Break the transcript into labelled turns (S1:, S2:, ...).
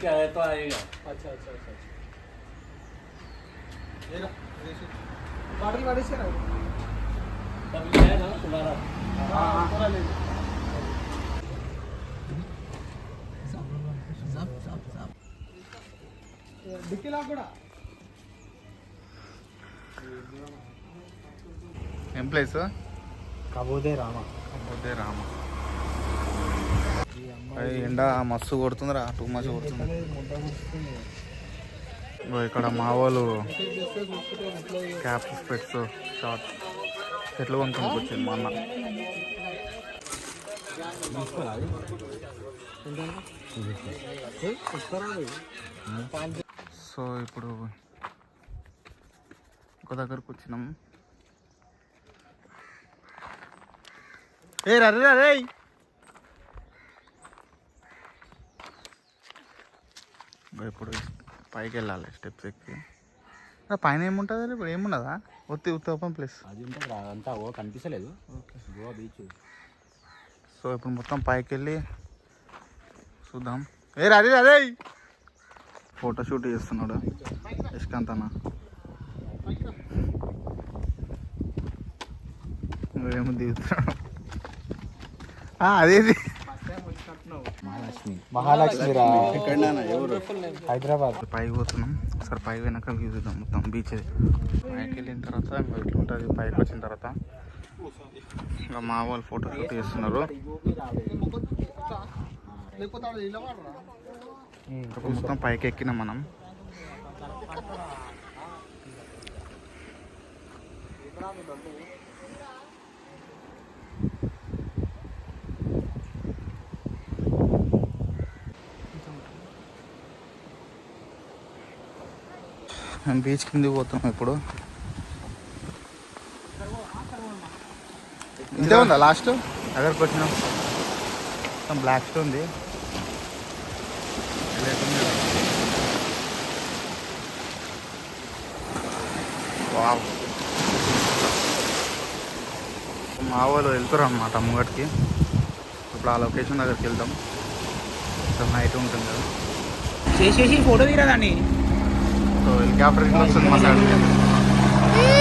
S1: तो आएगा
S2: अच्छा अच्छा अच्छा बाटल वाड़ी से ना
S1: तब ले आए ना तुम्हारा
S2: हाँ पूरा ले लो డిక్కీ లాక్ కూడా
S3: ఏం ప్లేస్
S2: కబోదే రామ
S3: పోతే రామ అది ఎండ మస్తు కొడుతుందిరా టూ మచ్ కొడుతుంది. ఇక్కడ మా వాళ్ళు క్యాప్స్ స్పెట్స్ షార్ట్ చెట్లు కొనుక్కొని వచ్చింది మా అన్న? సో ఇప్పుడు ఒక దగ్గరకు వచ్చినాం. ఏ రే రే ఇప్పుడు పైకి వెళ్ళాలి స్టెప్స్ ఎక్కి. పైన ఏముంటుంది ఇప్పుడు ఏమున్నదా ఒత్తి ఉత్తి ఓపెన్ ప్లేస్.
S1: అది ఉంటుంది అంతా ఓ కనిపించలేదు గోవా బీచ్.
S3: సో ఇప్పుడు మొత్తం పైకి వెళ్ళి చూద్దాం. ఏ రరే రరే ఫోటో షూట్ చేస్తున్నాడు యశ్కాంత్ అన్న నువ్వేమో దిగుతున్నాడు అదేది.
S1: మహాలక్ష్మి.
S2: హైదరాబాద్.
S3: పైకి పోతున్నాం. ఒకసారి పైకి వెనక వ్యూ చూద్దాం. మొత్తం బీచ్ పైకి వెళ్ళిన తర్వాత ఇంకా ఇట్లా ఉంటుంది. పైకి వచ్చిన తర్వాత ఇంకా మా వాళ్ళు ఫోటో షూట్ చేస్తున్నారు. మొత్తం పైకి ఎక్కినాం మనం. మేము బీచ్ కిందకి పోతున్నాం ఇప్పుడు. ఇంతే ఉందా లాస్ట్? దగ్గరకు వచ్చినాం బ్లాక్ స్టోన్ ఉంది. వావ్ మా వాళ్ళు వెళ్తారు అనమాట ముంగటికి. ఇప్పుడు ఆ లొకేషన్ దగ్గరికి వెళ్తాం నైట్ ఉంటుంది కదా.
S2: చేసేసి ఫోటో తీరాదండి
S3: సో హెలికాప్టర్ ఇట్లా వస్తుంది మా సైడ్